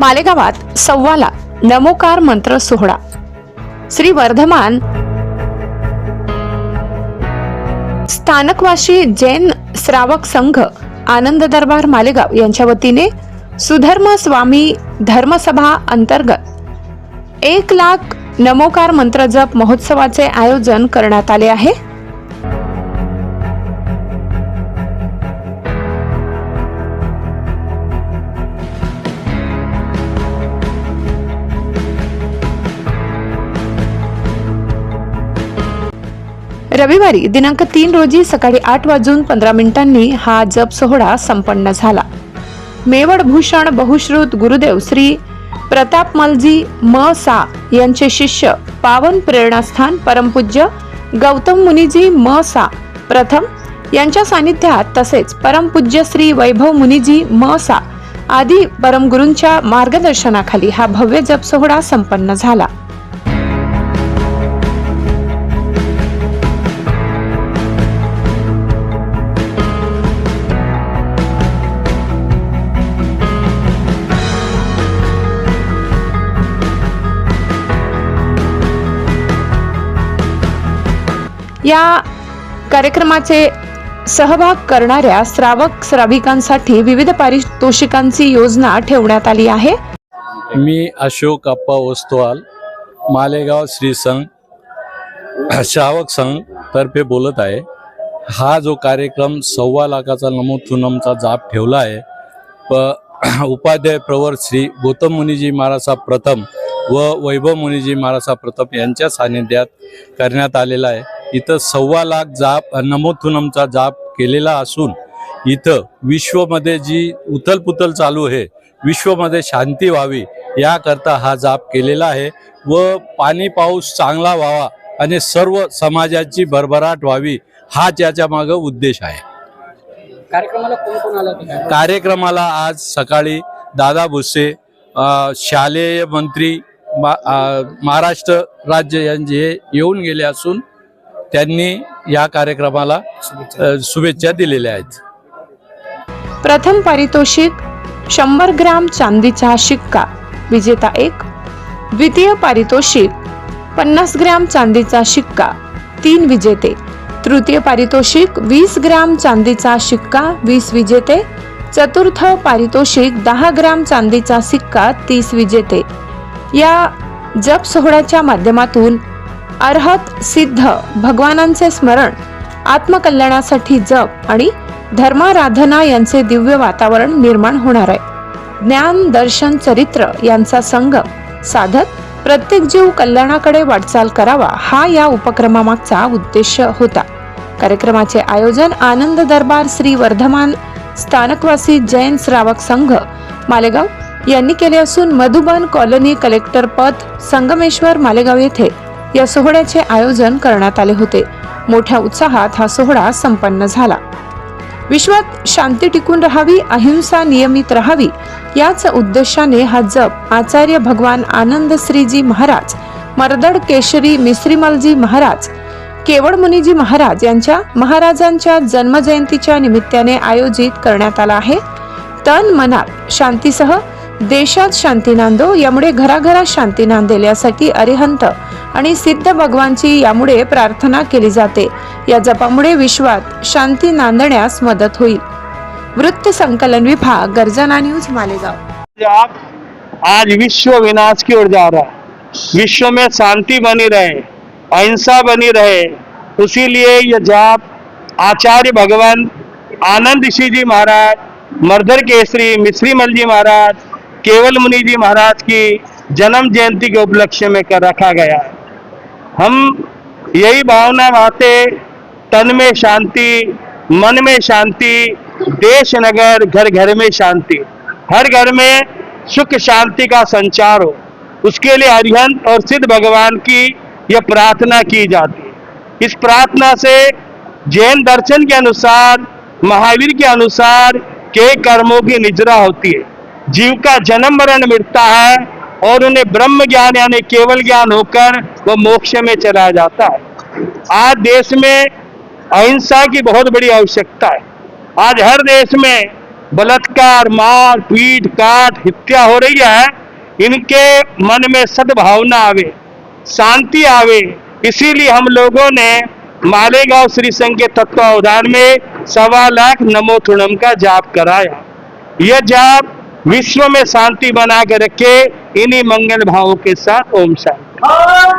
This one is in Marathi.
मालेगावात सव्वाला नमोकार मंत्र सोहळा. श्री वर्धमान स्थानकवासी जैन श्रावक संघ आनंद दरबार मालेगाव यांच्या वतीने सुधर्म स्वामी धर्मसभा अंतर्गत एक लाख नमोकार मंत्र जप महोत्सवाचे आयोजन करण्यात आले आहे. रविवारी दिनांक तीन रोजी सकाळी आठ वाजून पंधरा मिनिटांनी हा जप सोहळा संपन्न झाला. मेवड भूषण बहुश्रुत गुरुदेव श्री प्रतापमलजी म. सा. यांचे शिष्य पावन प्रेरणास्थान परमपूज्य गौतम मुनिजी म. सा. प्रथम यांच्या सानिध्यात तसेच परमपूज्य श्री वैभव मुनिजी म. सा. आदी परमगुरूंच्या मार्गदर्शनाखाली हा भव्य जप सोहळा संपन्न झाला. या कार्यक्रमाचे सहभाग करणाऱ्या श्रावक श्राविकांसाठी विविध पारितोषिकांची योजना ठेवण्यात आली आहे. मी अशोक अप्पा ओस्तवाल मालेगाव श्री संघ श्रावक संघ तर्फे बोलत आहे. हा जो कार्यक्रम सव्वा लाखाचा नमोथुनमचा जाप ठेवला आहे प उपाध्याय प्रवर श्री गौतम मुनिजी महाराजा प्रथम व वैभव मुनिजी महाराजा प्रथम यांच्या सानिध्यात करण्यात आलेला आहे. इथं सव्वा लाख जाप नमोथुनमचा जाप केलेला असून इथं विश्वमध्ये जी उथलपुथल चालू आहे विश्वमध्ये शांती व्हावी याकरता हा जाप केलेला आहे व पाणी पाऊस चांगला व्हावा आणि सर्व समाजाची भरभराट व्हावी हा त्याच्या मागं उद्देश आहे. कार्यक्रमाला कोण कोण आला होता? कार्यक्रमाला आज सकाळी दादा भुसे शालेय मंत्री महाराष्ट्र राज्य यांचे येऊन गेले असून त्यांनी या कार्यक्रमाला शुभेच्छा दिलेल्या आहेत. प्रथम पारितोषिक शंभर ग्राम चांदीचा शिक्का विजेता एक. द्वितीय पारितोषिक पन्नास ग्राम चांदीचा शिक्का तीन विजेते. तृतीय पारितोषिक वीस ग्राम चांदीचा शिक्का वीस विजेते. चतुर्थ पारितोषिक दहा ग्राम चांदीचा सिक्का तीस विजेते. या जप सोहळ्याच्या माध्यमातून अर्हत सिद्ध भगवानांचे स्मरण आत्मकल्याणासाठी जप आणि धर्माराधना यांचे दिव्य वातावरण निर्माण होणार आहे. ज्ञान दर्शन चरित्र यांचा संघ साधत प्रत्येक जीव कल्याणाकडे वाटचाल करावा हा या उपक्रमामागचा उद्देश होता. कार्यक्रमाचे आयोजन आनंद दरबार श्री वर्धमान स्थानकवासी जैन श्रावक संघ मालेगाव यांनी केले असून मधुबन कॉलनी कलेक्टर पद संगमेश्वर मालेगाव येथे या सोहळ्याचे आयोजन करण्यात आले होते. मोठ्या उत्साहात हा सोहळा संपन्न झाला. विश्वात शांती टिकून राहावी अहिंसा नियमित राहावी याच उद्देशाने हा जप आचार्य भगवान आनंद श्रीजी महाराज मर्दड केशरी मिश्रीमलजी महाराज केवळ मुनिजी महाराज यांच्या महाराजांच्या जन्मजयंतीच्या निमित्ताने आयोजित करण्यात आला आहे. तन मनात शांतीसह देशात शांती नांदो यामुळे घराघरात शांती नांदेल यासाठी अरिहंत आणि सिद्ध भगवानची यामुळे प्रार्थना केली जाते. या जपामुळे विश्वात शांती नांदण्यास मदत होईल. वृत्त संकलन विभाग गर्जना न्यूज मालेगाव. जाप आज विश्व विनाश की ओर जा रहा है. विश्व में शांति बनी रहे अहिंसा बनी रहे उसीलिए यह जाप आचार्य भगवान आनंद ऋषि जी महाराज मर्दर केसरी मिश्रीमल जी महाराज केवल मुनि जी महाराज की जन्म जयंती के उपलक्ष्य में कर रखा गया है। हम यही भावना बाते तन में शांति, मन में शांति, देश नगर, घर घर में शांति। हर घर में सुख शांति का संचार हो। उसके लिए अरिहंत और सिद्ध भगवान की यह प्रार्थना की जाती है। इस प्रार्थना से जैन दर्शन के अनुसार, महावीर के अनुसार, के कर्मों की निजरा होती है। जीव का जन्म मरण मिटता है और उन्हें ब्रह्म ज्ञान यानी केवल ज्ञान होकर वह मोक्ष में चला जाता है। आज देश में अहिंसा की बहुत बड़ी आवश्यकता है। आज हर देश में बलात्कार, मार, पीट, काट, हत्या हो रही है। इनके मन में सद्भावना आवे, शांति आवे। इसीलिए हम लोगों ने मालेगांव श्री संघ के तत्वावधान में सवा लाख नमोथुणम का जाप कराया। यह जाप विश्व में शांति बना के रखे इन्हीं मंगल भावों के साथ ओम शांति।